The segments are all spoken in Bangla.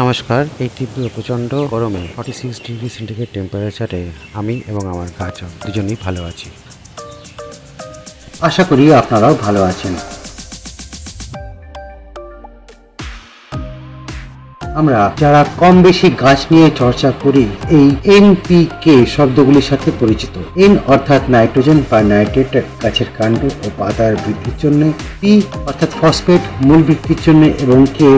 নমস্কার, এই তীব্র প্রচণ্ড গরমে ফর্টি সিক্স ডিগ্রি সেন্টিগ্রেড টেম্পারেচারে আমি এবং আমার গাছ দুজনেই ভালো আছি। আশা করি আপনারাও ভালো আছেন। আমরা যারা কম বেশি গাছ নিয়ে চর্চা করি, এই এনপিকে শব্দগুলির সাথে পরিচিত। এন অর্থাৎ নাইট্রোজেন বা নাইট্রেট গাছের কাণ্ড ও পাতার বৃদ্ধির জন্য পি অর্থাৎ ফসফেট মূল বৃদ্ধির জন্য এবং কে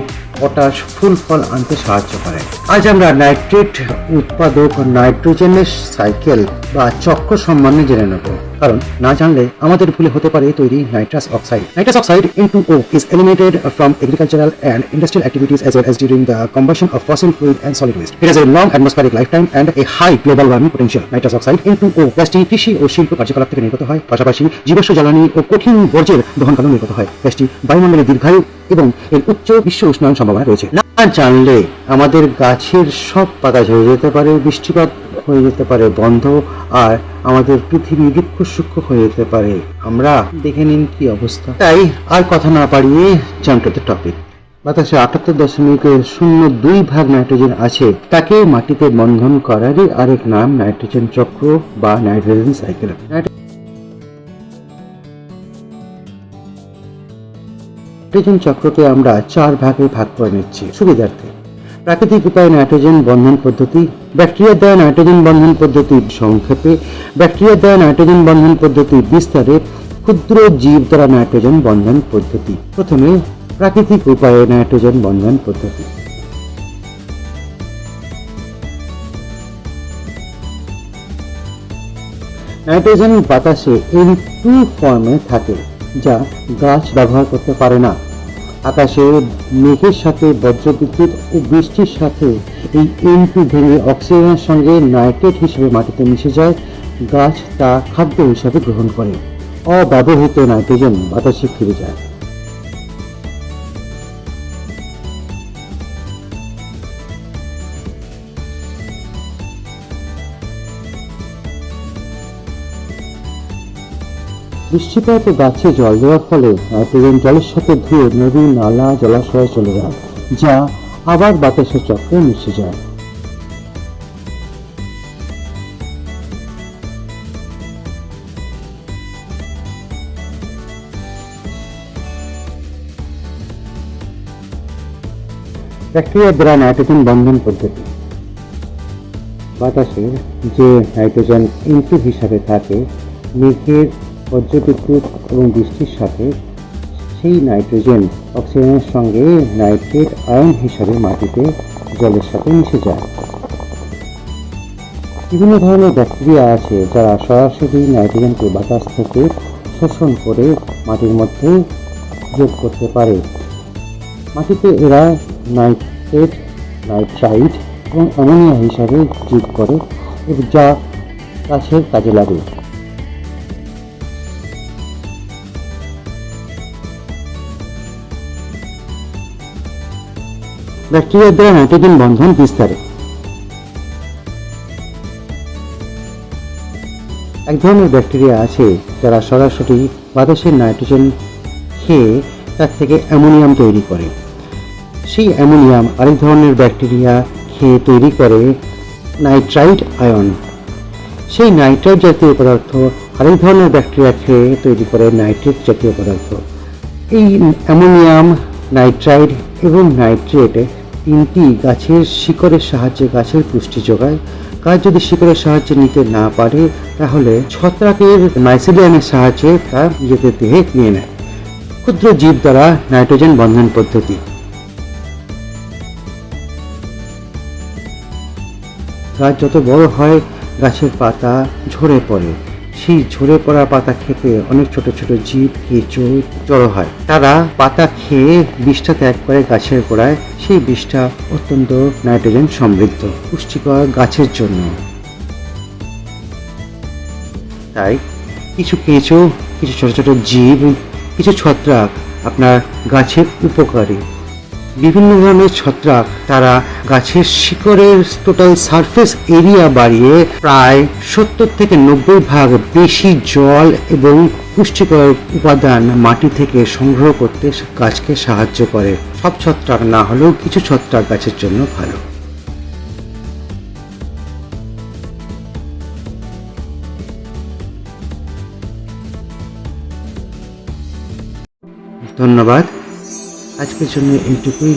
পটাশ ফুল ফল আনতে সাহায্য করে। আজ আমরা নাইট্রেট উৎপাদক নাইট্রোজেনের সাইকেল বা চক্র সম্বন্ধে জেনে নেব। কারণ না জানলে আমাদের ভুলে হতে পারে তৈরি nitrous oxide. Nitrous oxide N two O is eliminated from agricultural and industrial activities as well as during the combustion of fossil food and solid waste it has a long atmospheric life time and a high global warming potential nitrous oxide N two O গ্যাসটি কৃষি ও শিল্প কার্যকলাপ থেকে নির্গত হয়। পাশাপাশি জীবাশ্ম জ্বালানি ও কঠিন বর্জ্যের দহন কালে নির্গত হয়। গ্যাসটি বায়ুমণ্ডলে দীর্ঘায়ু এবং এর উচ্চ বিশ্ব উষ্ণায়ন সম্ভাবনা রয়েছে। না জানলে আমাদের গাছের সব পাতা ঝরে যেতে পারে, বৃষ্টিপাত হয়ে যেতে পারে, বন্ধ, আর আমাদের পৃথিবী বৃক্ষ সূক্ষ্ম হয়ে যেতে পারে। আমরা দেখে নিন কি অবস্থা। তাই আর কথা না পারিয়ে জাম্প টপিক বাতাসে আটাত্তর দশমিক শূন্য দুই ভাগ নাইট্রোজেন আছে। তাকে মাটিতে বন্ধন করারই আরেক নাম নাইট্রোজেন চক্র বা নাইট্রোজেন সাইকেল। নাইট্রোজেন চক্রকে আমরা চার ভাগে ভাগ করে নিচ্ছি, সুবিধার্থে। প্রাকৃতিক উপায়ে নাইট্রোজেন বন্ধন পদ্ধতি ব্যাকটেরিয়ার দ্বারা নাইট্রোজেন বন্ধন পদ্ধতি সংক্ষেপে ব্যাকটেরিয়ার দ্বারা নাইট্রোজেন বন্ধন পদ্ধতি বিস্তারে, ক্ষুদ্র জীব দ্বারা নাইট্রোজেন বন্ধন পদ্ধতি। প্রথমে প্রাকৃতিক উপায়ে নাইট্রোজেন বন্ধন পদ্ধতি। নাইট্রোজেন বাতাসে এন টু ফর্মে থাকে, যা গাছ ব্যবহার করতে পারে না। আকাশে মেঘের সাথে, বজ্রবিদ্যুৎ ও বৃষ্টির সাথে এই এমপি ভেঙে অক্সিজেনের সঙ্গে নাইট্রেট হিসেবে মাটিতে মিশে যায়, গাছ তা খাদ্য হিসাবে গ্রহণ করে। অব্যবহৃত নাইট্রোজেন বাতাসে ফিরে যায়। বৃষ্টিপাত গাছে জল দেওয়ার ফলে নাইট্রোজেন জলের সাথে ধুয়ে নদী, নালা, জলাশয়ে চলে যায়, যা আবার বাতাসের চক্রে মিশে যায়। ব্যাকটেরিয়া দ্বারা নাইট্রোজেন বন্ধন পদ্ধতি। বাতাসের যে নাইট্রোজেন ইনপুট হিসাবে থাকে, মেঘের বজ্রবিদ্যুৎ এবং বৃষ্টির সাথে সেই নাইট্রোজেন অক্সিজেনের সঙ্গে নাইট্রেট আয়ন হিসাবে মাটিতে জলের সাথে মিশে যায়। বিভিন্ন ধরনের ব্যাকটেরিয়া আছে যারা সরাসরি নাইট্রোজেনকে বাতাস থেকে শোষণ করে মাটির মধ্যে যোগ করতে পারে। মাটিতে এরা নাইট্রেট, নাইট্রাইট এবং অ্যামোনিয়া হিসাবে যোগ করে, যা গাছের কাজে লাগে। ব্যাকটেরিয়া দ্বারা নাইট্রোজেন বন্ধন বিস্তারে। এক ধরনের ব্যাকটেরিয়া আছে যারা সরাসরি বাতাসের নাইট্রোজেন খেয়ে তার থেকে অ্যামোনিয়াম তৈরি করে। সেই অ্যামোনিয়াম আরেক ধরনের ব্যাকটেরিয়া খেয়ে তৈরি করে নাইট্রাইট আয়ন। সেই নাইট্রাইট জাতীয় পদার্থ আরেক ধরনের ব্যাকটেরিয়া খেয়ে তৈরি করে নাইট্রেট জাতীয় পদার্থ। এই অ্যামোনিয়াম, নাইট্রাইট এবং নাইট্রেট তিনটি গাছের শিকড়ের সাহায্যে গাছের পুষ্টি যোগায়। গাছ যদি শিকড়ের সাহায্যে নিতে না পারে, তাহলে ছত্রাকের মাইসিলিয়ামের সাহায্যে তা নিজেদের দেহে নিয়ে নেয়। ক্ষুদ্র জীব দ্বারা নাইট্রোজেন বন্ধন পদ্ধতি। গাছ যত বড় হয়, গাছের পাতা ঝরে পড়ে। সেই ঝরে পড়া পাতা খেতে অনেক ছোট ছোট জীব কেঁচো জড়ো হয়। তারা পাতা খেয়ে বিষটা ত্যাগ করে গাছের গোড়ায়। সেই বিষটা অত্যন্ত নাইট্রোজেন সমৃদ্ধ, পুষ্টিকর গাছের জন্য। তাই কিছু কেঁচো, কিছু ছোট ছোট জীব, কিছু ছত্রাক আপনার গাছের উপকারী। বিভিন্ন ধরনের ছত্রাক, তারা গাছের শিকড়ের টোটাল সারফেস এরিয়া বাড়িয়ে প্রায় সত্তর থেকে নব্বই ভাগ বেশি জল এবং পুষ্টিকর উপাদান মাটি থেকে সংগ্রহ করতে গাছকে সাহায্য করে। সব ছত্রাক না হলেও কিছু ছত্রাক গাছের জন্য ভালো। ধন্যবাদ। আজকের জন্য এইটুকুই।